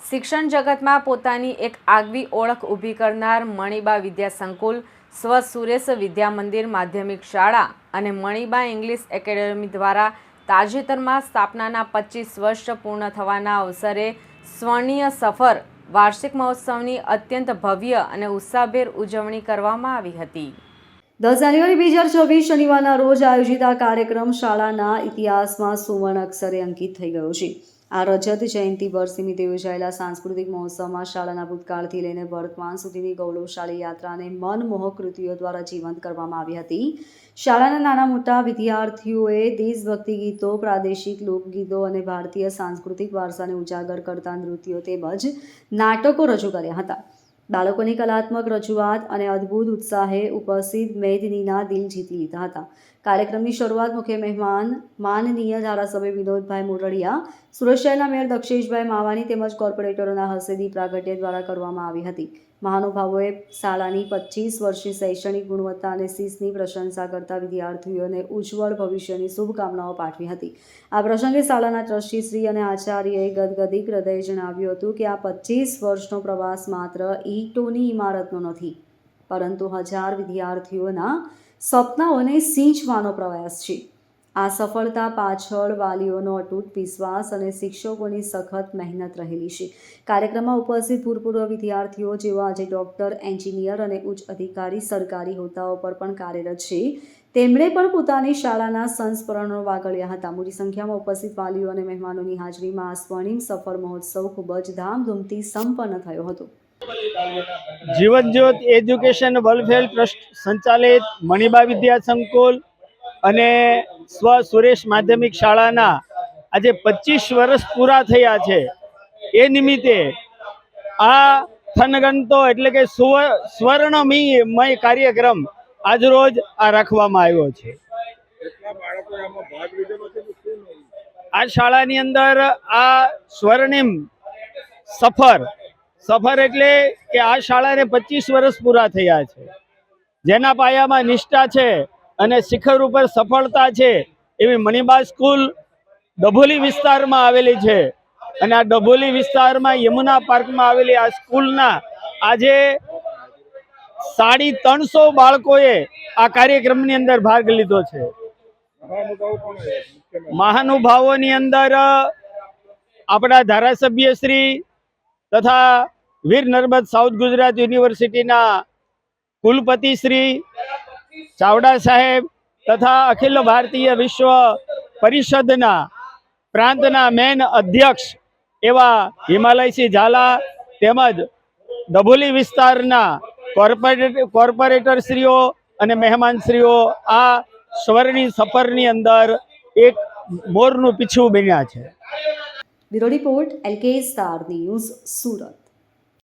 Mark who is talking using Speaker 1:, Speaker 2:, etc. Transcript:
Speaker 1: શિક્ષણ જગતમાં પોતાની એક આગવી ઓળખ ઊભી કરનાર મણિબા વિદ્યા સંકુલ, સ્વ સુરેશ વિદ્યા મંદિર માધ્યમિક શાળા અને મણિબા ઇંગ્લિશ એકેડેમી દ્વારા તાજેતરમાં સ્થાપનાના પચીસ વર્ષ પૂર્ણ થવાના અવસરે સ્વર્ણિય સફર, વાર્ષિક મહોત્સવની અત્યંત ભવ્ય અને ઉત્સાહભેર ઉજવણી કરવામાં આવી હતી.
Speaker 2: દસ જાન્યુઆરી બે હજાર છવ્વીસ શનિવારના રોજ આયોજિત આ કાર્યક્રમ શાળાના ઇતિહાસમાં સુવર્ણ અક્ષરે અંકિત થઈ ગયો છે. આ રજત જયંતિ વર્ષ નિમિત્તે યોજાયેલા સાંસ્કૃતિક મહોત્સવમાં શાળાના ભૂતકાળથી લઈને વર્તમાન સુધીની ગૌરવશાળી યાત્રાને મનમોહક કૃતિઓ દ્વારા જીવંત કરવામાં આવી હતી. શાળાના નાના મોટા વિદ્યાર્થીઓએ દેશભક્તિ ગીતો, પ્રાદેશિક લોકગીતો અને ભારતીય સાંસ્કૃતિક વારસાને ઉજાગર કરતા નૃત્યો તેમજ નાટકો રજૂ કર્યા હતા. બાળકોની કલાત્મક રજૂઆત અને અદ્ભુત ઉત્સાહે ઉપસ્થિત મેદનીના દિલ જીતી લીધા હતા. કાર્યક્રમની શરૂઆત મુખ્ય મહેમાન, માનનીય ધારાસભ્ય વિનોદભાઈ મોરડિયા, સુરત શહેરના મેયર દક્ષેશભાઈ માવાની તેમજ કોર્પોરેટરોના હસ્તે દીપ પ્રાગટ્ય દ્વારા કરવામાં આવી હતી. મહાનુભાવોએ શાળાની પચીસ વર્ષની શૈક્ષણિક ગુણવત્તા અને શિસ્તની પ્રશંસા કરતા વિદ્યાર્થીઓને ઉજ્જવળ ભવિષ્યની શુભકામનાઓ પાઠવી હતી. આ પ્રસંગે શાળાના ટ્રસ્ટી શ્રી અને આચાર્યએ ગદગદી હૃદયે જણાવ્યું હતું કે આ પચીસ વર્ષનો પ્રવાસ માત્ર ઈંટોની ઇમારતનો નથી, પરંતુ હજાર વિદ્યાર્થીઓના સપનાઓને સિંચવાનો પ્રયાસ છે. આ સફળતા પાછળ વાલીઓનો અતૂટ વિશ્વાસ અને શિક્ષકોની સખત મહેનત રહેલી છે. કાર્યક્રમમાં ઉપસ્થિત ભૂતપૂર્વ વિદ્યાર્થીઓ જેવા આજે ડૉક્ટર, એન્જિનિયર અને ઉચ્ચ અધિકારી સરકારી હોદ્દાઓ પર પણ કાર્યરત છે. તેમણે પણ પોતાની શાળાના સંસ્મરણો વાગળ્યા હતા. મોટી સંખ્યામાં ઉપસ્થિત વાલીઓ અને મહેમાનોની હાજરીમાં આ સ્વર્ણિમ સફળ મહોત્સવ ખૂબ જ ધામધૂમથી સંપન્ન થયો હતો.
Speaker 3: જીવન જ્યોત એજ્યુકેશન વેલફેર ટ્રસ્ટ સંચાલિત મણિબા વિદ્યા સંકુલ અને સ્વ સુરેશ માધ્યમિક શાળાના આજે પચીસ વર્ષ પૂરા થયા છે. એ નિમિત્તે આ થનગંતો એટલે કે સુવ- સ્વર્ણમય મય કાર્યક્રમ આજરોજ આ રાખવામાં આવ્યો છે. આ શાળાની અંદર આ સ્વર્ણિમ સફર સફર એટલે કે આ શાળાને પચીસ વર્ષ પૂરા થયા છે. જેના પાયામાં નિષ્ઠા છે અને શિખર ઉપર સફળતા છે એવી મણિબા સ્કૂલ ડભોલી વિસ્તારમાં આવેલી છે. અને આ ડભોલી વિસ્તારમાં યમુના પાર્કમાં આવેલી આ સ્કૂલના આજે સાડી ત્રણસો બાળકોએ આ કાર્યક્રમની અંદર ભાગ લીધો છે. મહાનુભાવોની અંદર આપણા ધારાસભ્ય શ્રી તથા વીર નર્મદ સાઉથ ગુજરાત યુનિવર્સિટીના કુલપતિ શ્રી ચાવડા સાહેબ તથા અખિલ ભારતીય વિશ્વ પરિષદના પ્રાંતના મેન અધ્યક્ષ એવા હિમાલયસિંહ ઝાલા તેમજ ડભોલી વિસ્તારના કોર્પોરેટ, કોર્પોરેટરશ્રીઓ અને મહેમાનશ્રીઓ આ સ્વર્ણિમ સફરની અંદર એક મોરનું પીછું બન્યા છે.
Speaker 2: Report LK star news Surat.